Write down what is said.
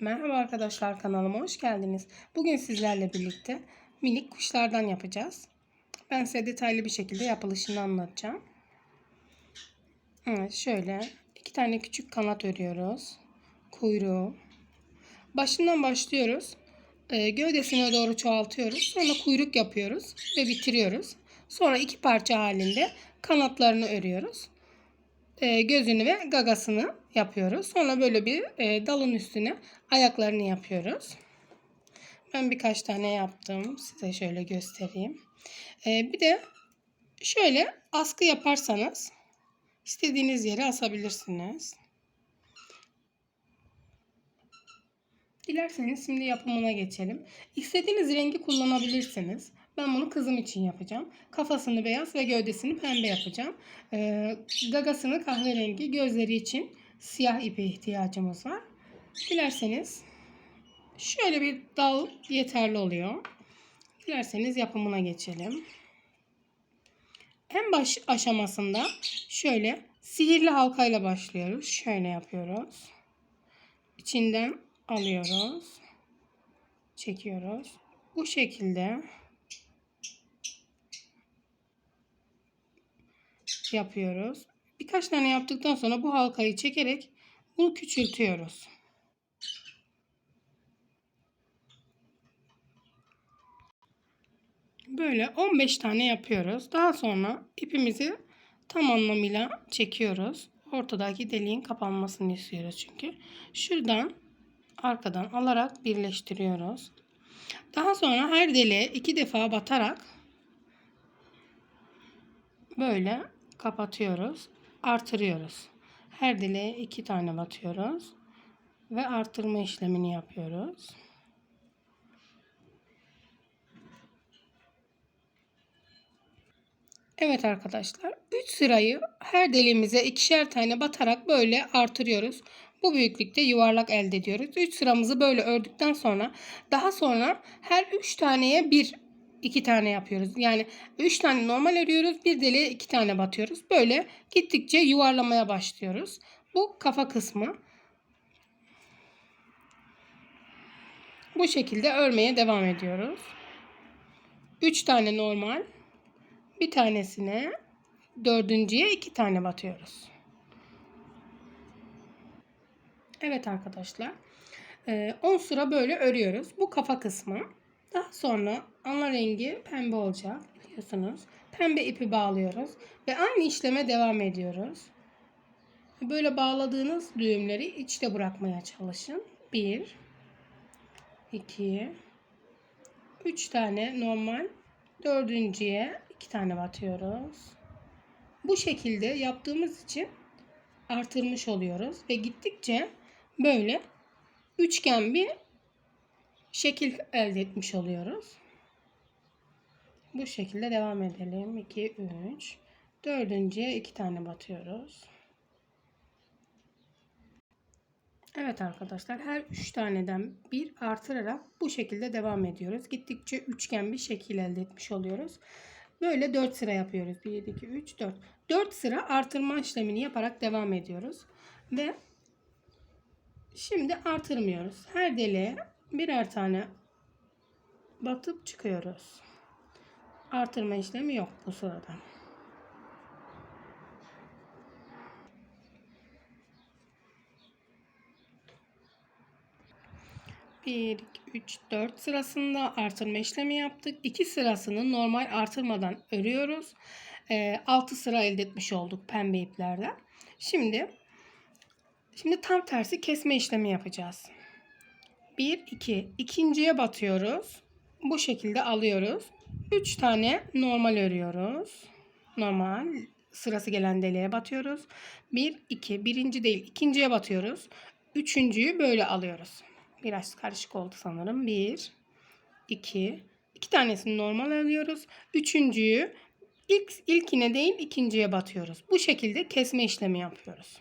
Merhaba arkadaşlar kanalıma hoş geldiniz. Bugün sizlerle birlikte minik kuşlardan yapacağız. Ben size detaylı bir şekilde yapılışını anlatacağım. Evet şöyle iki tane küçük kanat örüyoruz. Kuyruğu. Başından başlıyoruz. Ee, gövdesine doğru çoğaltıyoruz. Sonra kuyruk yapıyoruz ve bitiriyoruz. Sonra iki parça halinde kanatlarını örüyoruz. Ee, gözünü ve gagasını yapıyoruz. Sonra böyle bir e, dalın üstüne ayaklarını yapıyoruz. Ben birkaç tane yaptım. Size şöyle göstereyim. Ee, bir de şöyle askı yaparsanız istediğiniz yere asabilirsiniz. Dilerseniz şimdi yapımına geçelim. İstediğiniz rengi kullanabilirsiniz. Ben bunu kızım için yapacağım. Kafasını beyaz ve gövdesini pembe yapacağım. Ee, gagasını kahverengi, gözleri için siyah ipe ihtiyacımız var. Dilerseniz şöyle bir dal yeterli oluyor. Dilerseniz yapımına geçelim. En baş aşamasında şöyle sihirli halkayla başlıyoruz. Şöyle yapıyoruz. İçinden alıyoruz. Çekiyoruz. Bu şekilde yapıyoruz. Birkaç tane yaptıktan sonra bu halkayı çekerek bunu küçültüyoruz. Böyle 15 tane yapıyoruz. Daha sonra ipimizi tam anlamıyla çekiyoruz. Ortadaki deliğin kapanmasını istiyoruz çünkü. Şuradan arkadan alarak birleştiriyoruz. Daha sonra her deliğe iki defa batarak böyle kapatıyoruz. Artırıyoruz. Her dileğe iki tane batıyoruz. Ve artırma işlemini yapıyoruz. Evet arkadaşlar 3 sırayı her deliğimize ikişer tane batarak böyle artırıyoruz. Bu büyüklükte yuvarlak elde ediyoruz. 3 sıramızı böyle ördükten sonra daha sonra her 3 taneye bir iki tane yapıyoruz. Yani üç tane normal örüyoruz. Bir deliğe iki tane batıyoruz. Böyle gittikçe yuvarlamaya başlıyoruz. Bu kafa kısmı. Bu şekilde örmeye devam ediyoruz. Üç tane normal. Bir tanesine dördüncüye iki tane batıyoruz. Evet arkadaşlar. 10 sıra böyle örüyoruz. Bu kafa kısmı. Daha sonra ana rengi pembe olacak biliyorsunuz. Pembe ipi bağlıyoruz ve aynı işleme devam ediyoruz. Böyle bağladığınız düğümleri içte bırakmaya çalışın. 1 2 3 tane normal dördüncüye 2 tane batıyoruz. Bu şekilde yaptığımız için artırmış oluyoruz ve gittikçe böyle üçgen bir şekil elde etmiş oluyoruz. Bu şekilde devam edelim. 2, 3. Dördüncüye 2 tane batıyoruz. Evet arkadaşlar her 3 taneden bir artırarak bu şekilde devam ediyoruz. Gittikçe üçgen bir şekil elde etmiş oluyoruz. Böyle 4 sıra yapıyoruz. 1, 2, 3, 4. 4 sıra artırma işlemini yaparak devam ediyoruz. Ve şimdi artırmıyoruz. Her deliğe birer tane batıp çıkıyoruz. Artırma işlemi yok bu sırada. Bir, iki, üç, dört sırasında artırma işlemi yaptık. İki sırasını normal artırmadan örüyoruz. E, 6 sıra elde etmiş olduk pembe iplerden. Şimdi şimdi tam tersi kesme işlemi yapacağız. 1 2 ikinciye batıyoruz. Bu şekilde alıyoruz. 3 tane normal örüyoruz. Normal sırası gelen deliğe batıyoruz. 1 2 birinci değil ikinciye batıyoruz. Üçüncüyü böyle alıyoruz. Biraz karışık oldu sanırım. 1 2 iki tanesini normal alıyoruz. Üçüncüyü ilk ilkine değil ikinciye batıyoruz. Bu şekilde kesme işlemi yapıyoruz.